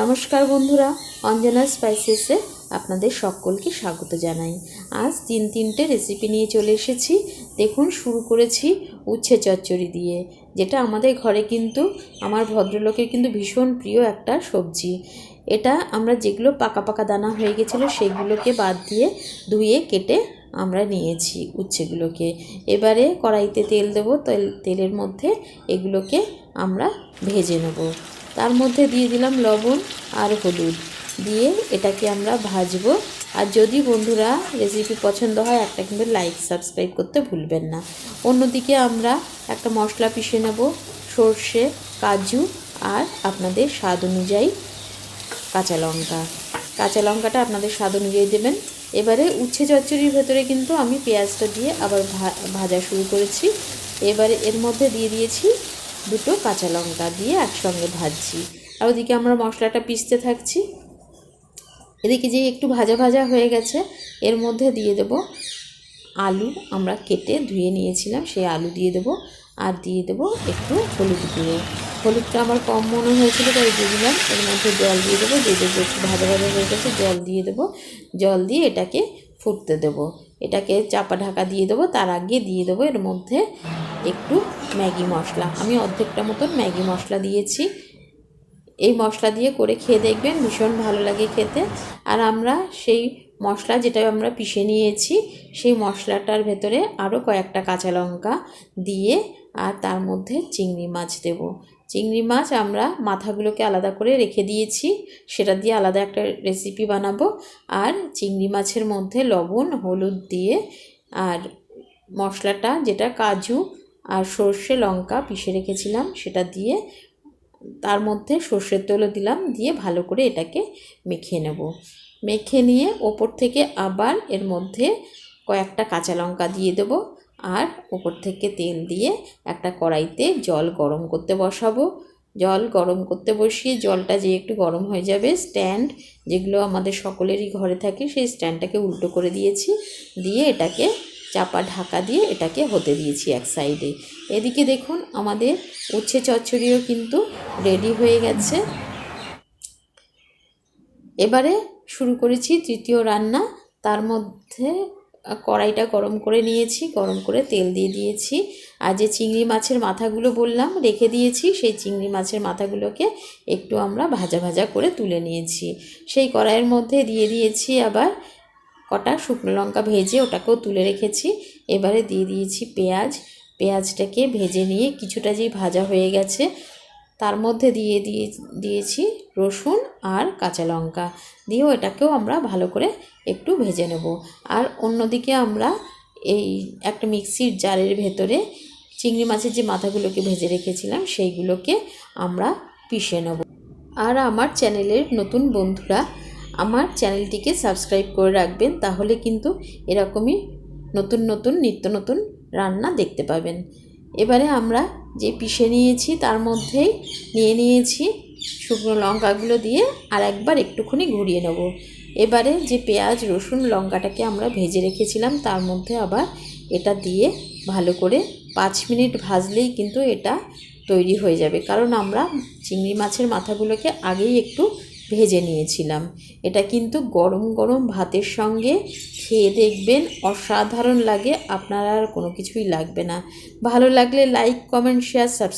নমস্কার বন্ধুরা, অঞ্জনা স্পাইসেসে আপনাদের সকলকে স্বাগত জানাই। আজ তিন তিনটে রেসিপি নিয়ে চলে এসেছি। দেখুন, শুরু করেছি উচ্ছে চচ্চড়ি দিয়ে, যেটা আমাদের ঘরে কিন্তু, আমার ভদ্রলোকের কিন্তু ভীষণ প্রিয় একটা সবজি। এটা আমরা যেগুলো পাকা পাকা দানা হয়ে গেছিল, সেগুলোকে বাদ দিয়ে ধুয়ে কেটে আমরা নিয়েছি উচ্ছেগুলোকে। এবারে কড়াইতে তেল দেবো, তেল, তেলের মধ্যে এগুলোকে আমরা ভেজে নেব। তার মধ্যে দিয়ে দিলাম লবণ আর হলুদ। দিয়ে এটাকে আমরা ভাজবো। আর যদি বন্ধুরা রেসিপি পছন্দ হয়, একটা কিন্তু লাইক সাবস্ক্রাইব করতে ভুলবেন না। অন্যদিকে আমরা একটা মশলা পিষে নেব, সর্ষে, কাজু আর আপনাদের স্বাদ অনুযায়ী কাঁচা লঙ্কা। কাঁচা লঙ্কাটা আপনাদের স্বাদ অনুযায়ী দেবেন। এবারে উচ্ছে চচ্চড়ির ভেতরে কিন্তু আমি পেঁয়াজটা দিয়ে আবার ভাজা শুরু করেছি। এবারে এর মধ্যে দিয়ে দিয়েছি দুটো কাঁচা লঙ্কা দিয়ে একসঙ্গে ভাজছি। আর ওদিকে আমরা মশলাটা পিষতে থাকছি। এদিকে যে একটু ভাজা ভাজা হয়ে গেছে, এর মধ্যে দিয়ে দেব আলু। আমরা কেটে ধুয়ে নিয়েছিলাম, সেই আলু দিয়ে দেব। আর দিয়ে দেব একটু হলুদ গুঁড়ো। হলুদটা আমার কম মনে হয়েছিল, তাই দিয়ে দিলাম। এর মধ্যে জল দিয়ে দেবো। যে দেখব একটু ভাজা ভাজা হয়ে গেছে, জল দিয়ে দেবো। জল দিয়ে এটাকে ফুটতে দেবো। এটাকে চাপা ঢাকা দিয়ে দেবো। তার আগে দিয়ে দেবো এর মধ্যে একটু ম্যাগি মশলা। আমি অর্ধেকটা মতন ম্যাগি মশলা দিয়েছি। এই মশলা দিয়ে করে খেয়ে দেখবেন ভীষণ ভালো লাগে খেতে। আর আমরা সেই মশলা যেটা আমরা পিষে নিয়েছি, সেই মশলাটার ভেতরে আরও কয়েকটা কাঁচা লঙ্কা দিয়ে আর তার মধ্যে চিংড়ি মাছ দেব। চিংড়ি মাছ আমরা মাথাগুলোকে আলাদা করে রেখে দিয়েছি। সেটা দিয়ে আলাদা একটা রেসিপি বানাবো। আর চিংড়ি মাছের মধ্যে লবণ, হলুদ দিয়ে আর মশলাটা, যেটা কাজু আর সর্ষে লঙ্কা পিষে রেখেছিলাম, সেটা দিয়ে তার মধ্যে সর্ষের তেলও দিলাম, দিয়ে ভালো করে এটাকে মেখে নেব। মেখে নিয়ে ওপর থেকে আবার এর মধ্যে কয়েকটা কাঁচা লঙ্কা দিয়ে দেবো, আর ওপর থেকে তেল দিয়ে একটা কড়াইতে জল গরম করতে বসাবো। জল গরম করতে বসিয়ে জলটা যে একটু গরম হয়ে যাবে, স্ট্যান্ড যেগুলো আমাদের সকলেরই ঘরে থাকে, সেই স্ট্যান্ডটাকে উল্টো করে দিয়েছি, দিয়ে এটাকে চাপা ঢাকা দিয়ে এটাকে হতে দিয়েছি এক সাইডে। এদিকে দেখুন, আমাদের উচ্ছে চচ্চড়িও কিন্তু রেডি হয়ে গেছে। এবারে শুরু করেছি তৃতীয় রান্না। তার মধ্যে কড়াইটা গরম করে নিয়েছি, গরম করে তেল দিয়ে দিয়েছি। আর যে চিংড়ি মাছের মাথাগুলো বললাম, রেখে দিয়েছি, সেই চিংড়ি মাছের মাথাগুলোকে একটু আমরা ভাজা ভাজা করে তুলে নিয়েছি। সেই কড়াইয়ের মধ্যে দিয়ে দিয়েছি আবার কটা শুকনো লঙ্কা ভেজে ওটাকেও তুলে রেখেছি। এবারে দিয়ে দিয়েছি পেঁয়াজ। পেঁয়াজটাকে ভেজে নিয়ে কিছুটা যেই ভাজা হয়ে গেছে, তার মধ্যে দিয়ে দিয়ে দিয়েছি রসুন আর কাঁচা লঙ্কা। দিয়েও এটাকেও আমরা ভালো করে একটু ভেজে নেব। আর অন্যদিকে আমরা এই একটা মিক্সির জারের ভেতরে চিংড়ি মাছের যে মাথাগুলোকে ভেজে রেখেছিলাম, সেইগুলোকে আমরা পিষে নেব। আর আমার চ্যানেলের নতুন বন্ধুরা আমার চ্যানেলটিকে সাবস্ক্রাইব করে রাখবেন, তাহলে কিন্তু এরকমই নতুন নতুন নিত্য নতুন রান্না দেখতে পাবেন। এবারে আমরা যে পিষে নিয়েছি তার মধ্যেই নিয়ে নিয়েছি শুকনো লঙ্কাগুলো দিয়ে আর একবার একটুখানি ঘুরিয়ে নেব। এবারে যে পেঁয়াজ, রসুন, লঙ্কাটাকে আমরা ভেজে রেখেছিলাম, তার মধ্যে আবার এটা দিয়ে ভালো করে পাঁচ মিনিট ভাজলেই কিন্তু এটা তৈরি হয়ে যাবে। কারণ আমরা চিংড়ি মাছের মাথাগুলোকে আগেই একটু ভেজে নিয়েছিলাম। এটা কিন্তু গরম গরম ভাতের সঙ্গে খেয়ে দেখবেন অসাধারণ লাগে। আপনার আর কোনো কিছুই লাগবে না। ভালো লাগলে লাইক কমেন্ট শেয়ার সাবস্ক্রাইব